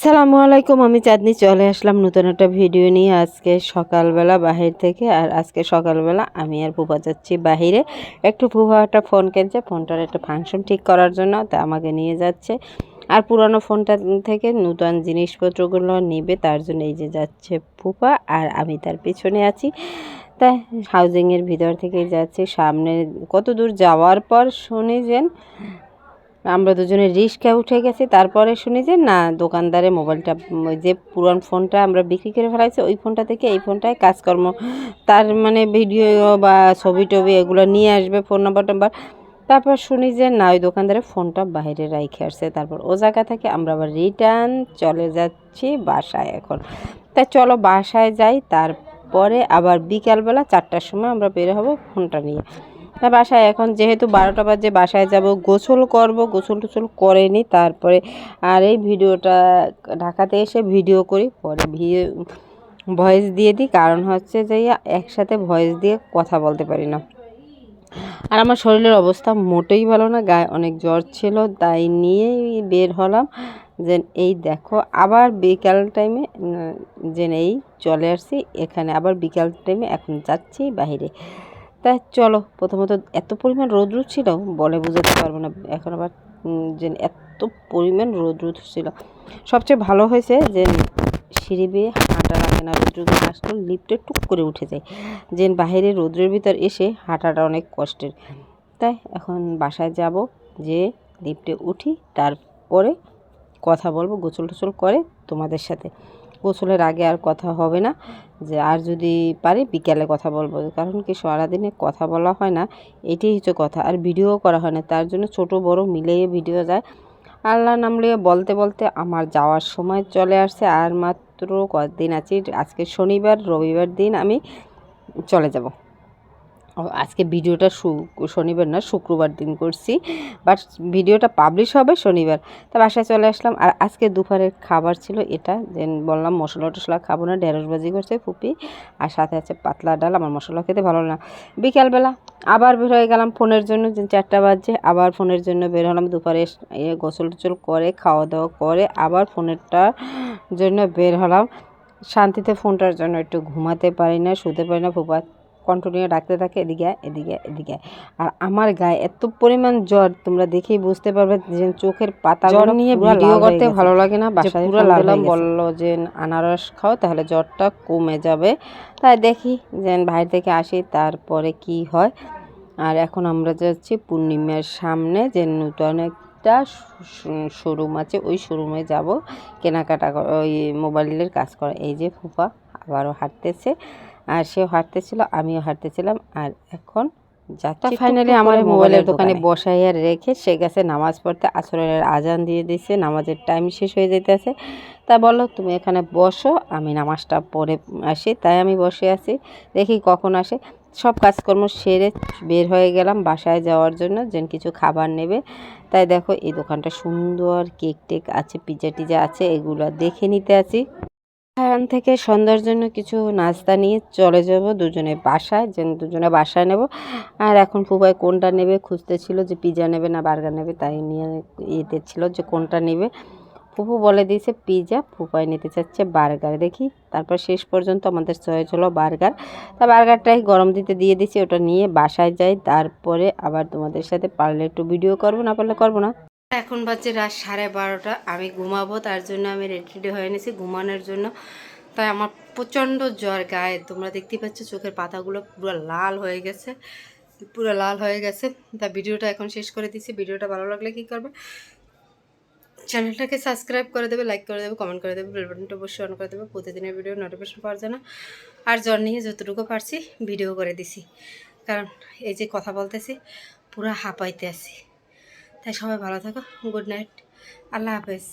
আসসালামু আলাইকুম, আমি চাঁদনি চলে আসলাম নতুন একটা ভিডিও নিয়ে আজকে সকালবেলা বাহির থেকে। আর আজকে সকালবেলা আমি আর ফুফা যাচ্ছি বাহিরে। একটু ফুফা একটা ফোন কিনছে, ফোনটার একটা ফাংশন ঠিক করার জন্য, তা আমাকে নিয়ে যাচ্ছে। আর পুরানো ফোনটা থেকে নতুন জিনিসপত্রগুলো নিবে, তার জন্য এই যে যাচ্ছে ফুফা আর আমি তার পেছনে আছি। তাই হাউজিংয়ের ভিতর থেকে যাচ্ছি। সামনে কত দূর যাওয়ার পর শুনি যেন আমরা দুজনে রিস্কা উঠে গেছি, তারপরে শুনি যে, না, দোকানদারে মোবাইলটা, ওই যে পুরান ফোনটা আমরা বিক্রি করে ফেলাইছি, ওই ফোনটা থেকে এই ফোনটায় কাজকর্ম। তার মানে ভিডিও বা ছবি টবি এগুলো নিয়ে আসবে, ফোন নাম্বার টাম্বার। তারপর শুনি যে, না, ওই দোকানদারে ফোনটা বাইরে রাইখে আসছে। তারপর ও জায়গা থেকে আমরা আবার রিটার্ন চলে যাচ্ছি বাসায় এখন। তাই চলো বাসায় যাই, তারপরে আবার বিকালবেলা চারটার সময় আমরা বের হব ফোনটা নিয়ে। তা বাসায় এখন যেহেতু বারোটা বাজে, বাসায় যাব, গোসল করব, গোসল টোসল করেনি তারপরে আর এই ভিডিওটা ঢাকাতে এসে ভিডিও করি, পরে ভয়েস দিয়ে দিই, কারণ হচ্ছে যে একসাথে ভয়েস দিয়ে কথা বলতে পারি না। আর আমার শরীরের অবস্থা মোটেই ভালো না, গায়ে অনেক জ্বর ছিল, তাই নিয়েই বের হলাম যে এই দেখো, আবার বিকাল টাইমে যে এই চলে আসছি, এখানে আবার বিকাল টাইমে এখন যাচ্ছি বাইরে। তাই চলো, প্রথমত এত পরিমাণ রৌদ্র ছিল, বলে বোঝাতে পারব না। এখন আবার যে এত পরিমাণ রৌদ্র ছিল। সবচেয়ে ভালো হয়েছে যে সিঁড়ি বেয়ে হাঁটা লাগে না রৌদ্র আসলে লিফটে টুক করে উঠে যায়। যে বাইরে রৌদ্রের ভিতর এসে হাঁটাটা অনেক কষ্টের। তাই এখন বাসায় যাব, যে লিফটে উঠি, তারপরে কথা বলব গোসল টোসল করে তোমাদের সাথে। গোসলের আগে আর কথা হবে না। যে আর যদি পারি বিকেলে কথা বলব। কারণ কি সারাদিনে কথা বলা হয় না, এটাই হচ্ছে কথা। আর ভিডিও করা হয় না। তার জন্য ছোট বড় মিলিয়ে ভিডিও যায়। আল্লাহ নামলে বলতে বলতে আমার যাওয়ার সময় চলে আসছে। আর মাত্র কদিন আছি। আজকে শনিবার, রবিবার দিন আমি চলে যাব। আজকে ভিডিওটা শনিবার না, শুক্রবার দিন করছি। বাট ভিডিওটা পাবলিশ হবে শনিবার। তা বাসায় চলে আসলাম। আর আজকে দুপুরের খাবার ছিল এটা। যে বললাম, মশলা টশলা খাব না ঢেঁড়সবাজি করছে ফুপি। আর সাথে আছে পাতলা ডাল, আমার মশলা খেতে ভালো না। বিকালবেলা আবার বের হয়ে গেলাম ফোনের জন্য চারটা বাজছে আবার ফোনের জন্য বের হলাম দুপুরে গোসল টোসল করে খাওয়া দাওয়া করে, আবার ফোনেরটার জন্য বের হলাম। শান্তিতে ফোনটার জন্য একটু ঘুমাতে পারি না, শুতে পারি না ফুপা কন্টিনিউ ডাকতে থাকে এদিকে এদিকে এদিকে আর আমার গায়ে এত পরিমাণ জ্বর তোমরা দেখেই বুঝতে পারবে যে চোখের পাতা জ্বর নিয়ে ভিডিও করতে ভালো লাগে না বাসায় পুরো লাগাম বলল যে আনারস খাও তাহলে জ্বরটা কমে যাবে। তাই দেখি যে বাইরে থেকে আসি তারপরে কি হয়। আর এখন আমরা যাচ্ছি পূর্ণিমার সামনে যে নতুন একটা শোরুম আছে ওই শোরুমে যাব। কেনাকাটা ওই মোবাইলের কাজ করা। এই যে ফুফা আবারও হাঁটতেছে। আর সেও হাঁটতেছিল আমিও হাঁটতেছিলাম। আর এখন যাচ্ছি ফাইনালি আমার মোবাইলের দোকানে বসাই আর রেখে সে গেছে নামাজ পড়তে আসরের আজান দিয়ে দিছে নামাজের টাইম শেষ হয়ে যেতেছে তা বলো তুমি এখানে বসো আমি নামাজটা পড়ে আসি। তাই আমি বসে আছি দেখি কখন আসে। সব কাজকর্ম সেরে বের হয়ে গেলাম বাসায় যাওয়ার জন্য যেন কিছু খাবার নেবে। তাই দেখো এই দোকানটা সুন্দর কেক টেক আছে পিজা টিজা আছে এগুলো দেখে নিতে আছি। এখান থেকে সন্ধ্যার জন্য কিছু নাস্তা নিয়ে চলে যাব দুজনে বাসায়, যে দুজনে বাসায় নেব। আর এখন ফুপাই কোনটা নেবে খুঁজতেছিল যে পিজা নেবে না বার্গার নেবে, তাই নিয়ে ইয়েতে ছিল যে কোনটা নেবে। ফুপু বলে দিয়েছে পিজা ফুপাই নিতে চাচ্ছে বার্গার। দেখি, তারপর শেষ পর্যন্ত আমাদের চয়েস হলো বার্গার। তা বার্গারটাই গরম দিতে দিয়ে দিচ্ছি ওটা নিয়ে বাসায় যাই। তারপরে আবার তোমাদের সাথে পারলে একটু ভিডিও করব, না পারলে করব না। এখন বাজছে রাত সাড়ে বারোটা। আমি ঘুমাবো, তার জন্য আমি রেডি রেডি হয়ে নিয়েছি ঘুমানোর জন্য। তাই আমার প্রচণ্ড জ্বর গায়ে। তোমরা দেখতেই পাচ্ছ চোখের পাতাগুলো পুরো লাল হয়ে গেছে, পুরো লাল হয়ে গেছে। তা ভিডিওটা এখন শেষ করে দিচ্ছি ভিডিওটা ভালো লাগলে কী করবে? চ্যানেলটাকে সাবস্ক্রাইব করে দেবে, লাইক করে দেবে, কমেন্ট করে দেবে, বেল বাটনটা অবশ্যই অন করে দেবে। প্রতিদিনের ভিডিও নোটিফিকেশন পাওয়ার জন্য। আর জ্বর নিয়ে যতটুকু পারছি, ভিডিও করে দিছি। কারণ এই যে কথা বলতেছি, পুরো হাঁপাইতে আছি। তাই সবাই ভালো থাকো গুড নাইট আল্লাহ হাফেজ।